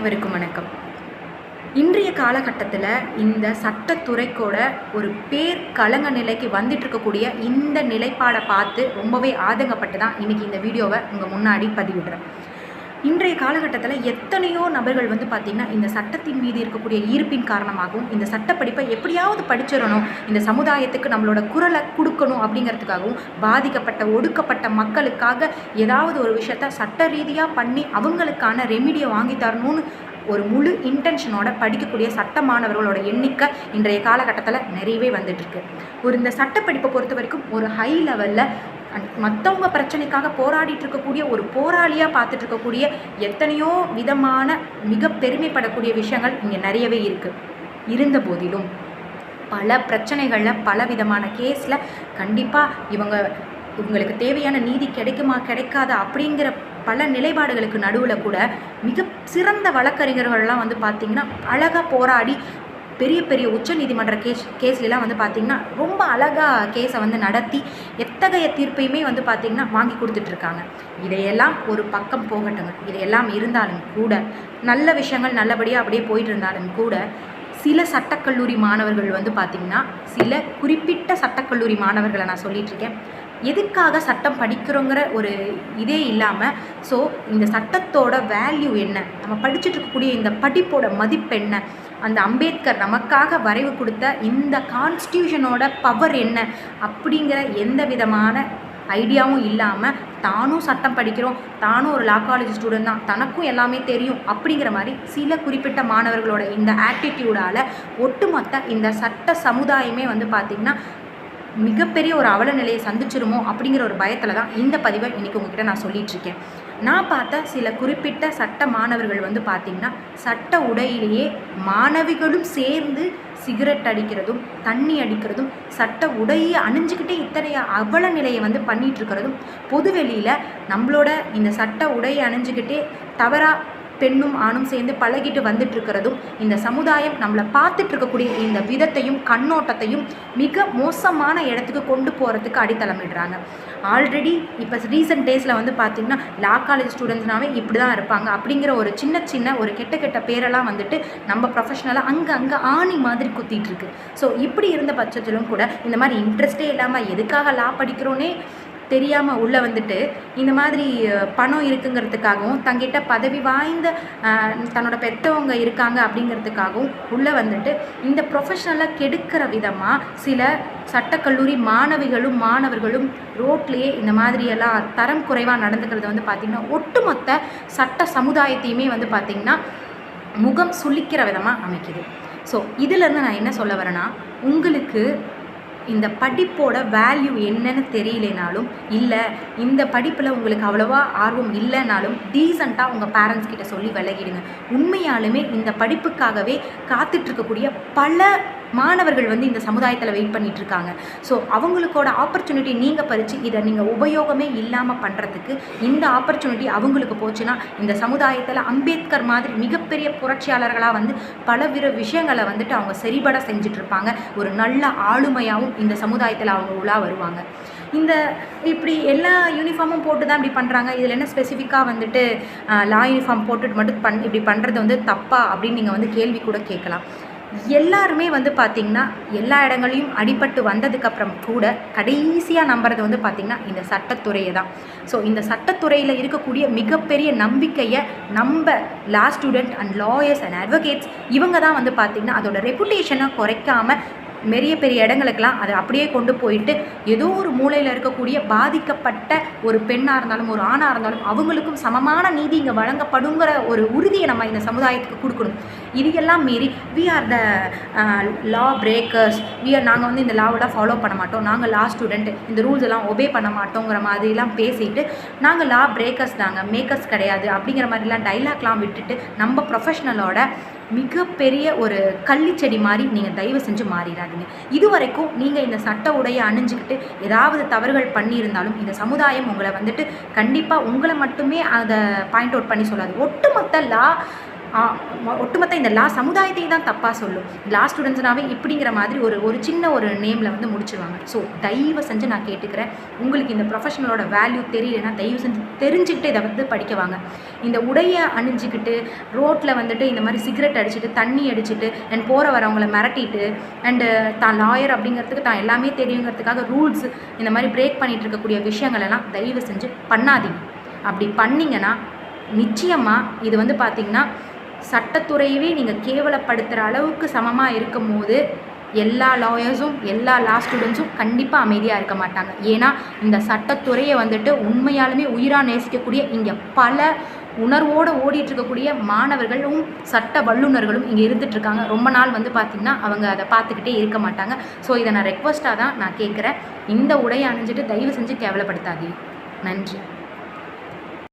அனைவருக்கும் வணக்கம். இன்றைய காலகட்டத்தில் இந்த சட்டத்துறைக்கோட ஒரு பேர் கலங்க நிலைக்கு வந்துட்டு இருக்கக்கூடிய இந்த நிலைப்பாடை பார்த்து ரொம்பவே ஆதங்கப்பட்டு தான் இன்றைக்கி இந்த வீடியோவை உங்கள் முன்னாடி பதிவிடுறேன். இன்றைய காலகட்டத்தில் எத்தனையோ நபர்கள் வந்து பார்த்திங்கன்னா இந்த சட்டத்தின் மீது இருக்கக்கூடிய ஈர்ப்பின் காரணமாகவும் இந்த சட்டப்படிப்பை எப்படியாவது படிச்சிடணும் இந்த சமுதாயத்துக்கு நம்மளோட குரலை கொடுக்கணும் அப்படிங்கிறதுக்காகவும் பாதிக்கப்பட்ட ஒடுக்கப்பட்ட மக்களுக்காக ஏதாவது ஒரு விஷயத்த சட்ட ரீதியாக பண்ணி அவங்களுக்கான ரெமிடியை வாங்கி தரணும்னு ஒரு முழு இன்டென்ஷனோட படிக்கக்கூடிய சட்ட மாணவர்களோட எண்ணிக்கை இன்றைய காலகட்டத்தில் நிறையவே வந்துட்டுருக்கு ஒரு இந்த சட்டப்படிப்பை பொறுத்த வரைக்கும் ஒரு ஹை லெவலில் மற்றவங்க பிரச்சனைக்காக போராடிட்டு இருக்கக்கூடிய ஒரு போராளியாக பார்த்துட்டு இருக்கக்கூடிய எத்தனையோ விதமான மிக பெருமைப்படக்கூடிய விஷயங்கள் இங்கே நிறையவே இருக்குது இருந்த போதிலும் பல பிரச்சனைகளில் பல விதமான கேஸில் கண்டிப்பாக இவங்க இவங்களுக்கு தேவையான நீதி கிடைக்குமா கிடைக்காதா அப்படிங்கிற பல நிலைப்பாடுகளுக்கு நடுவில் கூட மிக சிறந்த வழக்கறிஞர்கள்லாம் வந்து பார்த்திங்கன்னா அழகாக போராடி பெரிய பெரிய உச்ச நீதிமன்ற கேஸ் கேஸ்லாம் வந்து பார்த்திங்கன்னா ரொம்ப அழகாக கேஸை வந்து நடத்தி எத்தகைய தீர்ப்பையுமே வந்து பார்த்திங்கன்னா வாங்கி கொடுத்துட்ருக்காங்க. இதையெல்லாம் ஒரு பக்கம் போகட்டுங்க இதையெல்லாம் இருந்தாலும் கூட நல்ல விஷயங்கள் நல்லபடியாக அப்படியே போயிட்டு இருந்தாலும் கூட சில சட்டக்கல்லூரி மாணவர்கள் வந்து பார்த்திங்கன்னா சில குறிப்பிட்ட சட்டக்கல்லூரி மாணவர்களை நான் சொல்லிகிட்ருக்கேன் இருக்கேன் எதுக்காக சட்டம் படிக்கிறோங்கிற ஒரு இதே இல்லாமல் ஸோ இந்த சட்டத்தோட வேல்யூ என்ன? நம்ம படிச்சுட்டு இருக்கக்கூடிய இந்த படிப்போட மதிப்பு என்ன அந்த அம்பேத்கர் நமக்காக வரைவு கொடுத்த இந்த கான்ஸ்டியூஷனோட பவர் என்ன அப்படிங்கிற எந்த விதமான ஐடியாவும் இல்லாமல் தானும் சட்டம் படிக்கிறோம் தானும் ஒரு லா காலேஜ் ஸ்டூடெண்ட் தான் தனக்கும் எல்லாமே தெரியும் அப்படிங்கிற மாதிரி சில குறிப்பிட்ட மாணவர்களோட இந்த ஆட்டிடியூடால் ஒட்டுமொத்த இந்த சட்ட சமுதாயமே வந்து பார்த்திங்கன்னா மிகப்பெரிய ஒரு அவல நிலையை சந்திச்சிருமோ அப்படிங்கிற ஒரு பயத்தில் தான் இந்த பதிவை இன்றைக்கி உங்ககிட்ட நான் சொல்லிகிட்ருக்கேன் நான் பார்த்த சில குறிப்பிட்ட சட்ட மாணவர்கள் வந்து பார்த்திங்கன்னா சட்ட உடையிலேயே மாணவிகளும் சேர்ந்து சிகரெட் அடிக்கிறதும் தண்ணி அடிக்கிறதும் சட்ட உடையை அணிஞ்சிக்கிட்டே இத்தனைய அவல நிலையை வந்து பண்ணிகிட்ருக்கிறதும் பொதுவெளியில் நம்மளோட இந்த சட்ட உடையை அணிஞ்சிக்கிட்டே தவறாக பெண்ணும் ஆணும் சேர்ந்து பழகிட்டு வந்துட்டு இருக்கிறதும் இந்த சமுதாயம் நம்மளை பார்த்துட்டு இருக்கக்கூடிய இந்த விதத்தையும் கண்ணோட்டத்தையும் மிக மோசமான இடத்துக்கு கொண்டு போகிறதுக்கு அடித்தளமிடுறாங்க. ஆல்ரெடி இப்போ ரீசெண்ட் டேஸில் வந்து பார்த்திங்கன்னா லா காலேஜ் ஸ்டூடெண்ட்ஸ்னாவே இப்படி தான் இருப்பாங்க. அப்படிங்கிற ஒரு சின்ன சின்ன ஒரு கெட்ட கெட்ட பேரெல்லாம் வந்துட்டு நம்ம ப்ரொஃபஷனலாக அங்கே அங்கே ஆணி மாதிரி குத்திட்டு இருக்கு ஸோ இப்படி இருந்த பட்சத்திலும் கூட இந்த மாதிரி இன்ட்ரெஸ்டே இல்லாமல் எதுக்காக லா படிக்கிறோன்னே தெரியாமல் உள்ளே வந்துட்டு இந்த மாதிரி பணம் இருக்குங்கிறதுக்காகவும் தங்கிட்ட பதவி வாய்ந்த தன்னோட பெற்றவங்க இருக்காங்க அப்படிங்கிறதுக்காகவும் உள்ளே வந்துட்டு இந்த ப்ரொஃபஷனலை கெடுக்கிற விதமாக சில சட்டக்கல்லூரி மாணவிகளும் மாணவர்களும் ரோட்லேயே இந்த மாதிரியெல்லாம் தரம் குறைவாக நடந்துக்கிறது வந்து பார்த்திங்கன்னா ஒட்டுமொத்த சட்ட சமுதாயத்தையுமே வந்து பார்த்திங்கன்னா முகம் சுளிக்கிற விதமாக அமைக்குது. ஸோ இதிலேருந்து நான் என்ன சொல்ல வரேன்னா உங்களுக்கு இந்த படிப்போட வேல்யூ என்னன்னு தெரியலனாலும் இல்லை இந்த படிப்பில் உங்களுக்கு அவ்வளோவா ஆர்வம் இல்லைனாலும் டீசெண்டாக உங்கள் பேரண்ட்ஸ் கிட்ட சொல்லி விலகிடுங்க. உண்மையாலுமே இந்த படிப்புக்காகவே காத்துட்ருக்கக்கூடிய பல மாணவர்கள் வந்து இந்த சமுதாயத்தில் வெயிட் பண்ணிட்டு இருக்காங்க ஸோ அவங்களுக்கோட ஆப்பர்ச்சுனிட்டி நீங்கள் பறித்து இதை நீங்கள் உபயோகமே இல்லாமல் பண்ணுறதுக்கு இந்த ஆப்பர்ச்சுனிட்டி அவங்களுக்கு போச்சுன்னா இந்த சமுதாயத்தில் அம்பேத்கர் மாதிரி மிகப்பெரிய புரட்சியாளர்களாக வந்து பலவித விஷயங்களை வந்துட்டு அவங்க சரிபட செஞ்சுட்டு இருப்பாங்க ஒரு நல்ல ஆளுமையாகவும் இந்த சமுதாயத்தில் அவங்க உலா வருவாங்க. இந்த இப்படி எல்லா யூனிஃபார்மும் போட்டு தான் இப்படி பண்ணுறாங்க இதில் என்ன ஸ்பெசிஃபிக்காக வந்துட்டு லா யூனிஃபார்ம் போட்டுட்டு மட்டும் பண் இப்படி பண்ணுறது வந்து தப்பா அப்படின்னு நீங்கள் வந்து கேள்வி கூட கேட்கலாம். எல்லாருமே வந்து பார்த்திங்கன்னா எல்லா இடங்களையும் அடிபட்டு வந்ததுக்கப்புறம் கூட கடைசியாக நம்புறது வந்து பார்த்திங்கன்னா இந்த சட்டத்துறையை தான் ஸோ இந்த சட்டத்துறையில் இருக்கக்கூடிய மிகப்பெரிய நம்பிக்கையை நம்ம law student and lawyers and advocates இவங்க தான் வந்து பார்த்திங்கன்னா அதோட ரெப்புடேஷனை குறைக்காம பெரிய பெரிய இடங்களுக்கெல்லாம் அதை அப்படியே கொண்டு போயிட்டு ஏதோ ஒரு மூலையில் இருக்கக்கூடிய பாதிக்கப்பட்ட ஒரு பெண்ணாக இருந்தாலும் ஒரு ஆணாக இருந்தாலும் அவங்களுக்கும் சமமான நீதி இங்கே வழங்கப்படுங்கிற ஒரு உறுதியை நம்ம இந்த சமுதாயத்துக்கு கொடுக்கணும். இது எல்லாம் மீறி we are the law breakers we are நாங்கள் வந்து இந்த லாவெல்லாம் ஃபாலோ பண்ண மாட்டோம். நாங்கள் லா ஸ்டூடெண்ட் இந்த ரூல்ஸ் எல்லாம் ஒபே பண்ண மாட்டோங்கிற மாதிரிலாம் பேசிட்டு நாங்கள் லா பிரேக்கர்ஸ் தாங்க. மேக்கர்ஸ் கிடையாது. அப்படிங்கிற மாதிரிலாம் டைலாக்லாம் விட்டுட்டு நம்ம ப்ரொஃபஷனலோட மிகப்பெரிய ஒரு கள்ளிச்செடி மாதிரி நீங்கள் தயவு செஞ்சு மாறிடாதீங்க. இது வரைக்கும் நீங்கள் இந்த சட்ட உடையை அணிஞ்சிக்கிட்டு ஏதாவது தவறுகள் பண்ணியிருந்தாலும் இந்த சமுதாயம் உங்களை வந்துட்டு கண்டிப்பாக உங்களை மட்டுமே அதை பாயிண்ட் அவுட் பண்ணி சொல்லாது. ஒட்டுமொத்த லா ஒட்டுமொத்த இந்த லா சமுதாயத்தை தான் தப்பாக சொல்லும். லா ஸ்டூடெண்ட்ஸ்னாவே இப்படிங்கிற மாதிரி ஒரு ஒரு சின்ன ஒரு நேமில் வந்து முடிச்சிருவாங்க. ஸோ தயவு செஞ்சு நான் கேட்டுக்கிறேன். உங்களுக்கு இந்த ப்ரொஃபஷனலோட வேல்யூ தெரியலன்னா தயவு செஞ்சு தெரிஞ்சுக்கிட்டு இதை வந்து படிக்க வாங்க. இந்த உடையை அணிஞ்சிக்கிட்டு ரோட்டில் வந்துட்டு இந்த மாதிரி சிகரெட் அடிச்சுட்டு தண்ணி அடிச்சுட்டு அண்ட் போகிற வரவங்கள மிரட்டிட்டு அண்டு தான் லாயர் அப்படிங்கிறதுக்கு தான் எல்லாமே தெரியுங்கிறதுக்காக ரூல்ஸ் இந்த மாதிரி பிரேக் பண்ணிட்டு இருக்கக்கூடிய விஷயங்கள் எல்லாம் தயவு செஞ்சு பண்ணாதீங்க. அப்படி பண்ணிங்கன்னா நிச்சயமாக இது வந்து பார்த்திங்கன்னா சட்டத்துறையவே நீங்கள் கேவலப்படுத்துகிற அளவுக்கு சமமாக இருக்கும் போது எல்லா லாயர்ஸும் எல்லா லா ஸ்டூடெண்ட்ஸும் கண்டிப்பாக அமைதியாக இருக்க மாட்டாங்க. ஏன்னா இந்த சட்டத்துறையை வந்துட்டு உண்மையாலுமே உயிராக நேசிக்கக்கூடிய இங்கே பல உணர்வோடு ஓடிட்டு இருக்கக்கூடிய மாணவர்களும் சட்ட வல்லுநர்களும் இங்கே இருந்துட்டு இருக்காங்க ரொம்ப நாள் வந்து பார்த்திங்கன்னா அவங்க அதை பார்த்துக்கிட்டே இருக்க மாட்டாங்க. ஸோ இதை நான் ரெக்வஸ்ட்டாக தான் நான் கேட்குறேன் இந்த உடையை அணிஞ்சிட்டு தயவு செஞ்சு கேவலப்படுத்தாதீங்க. நன்றி.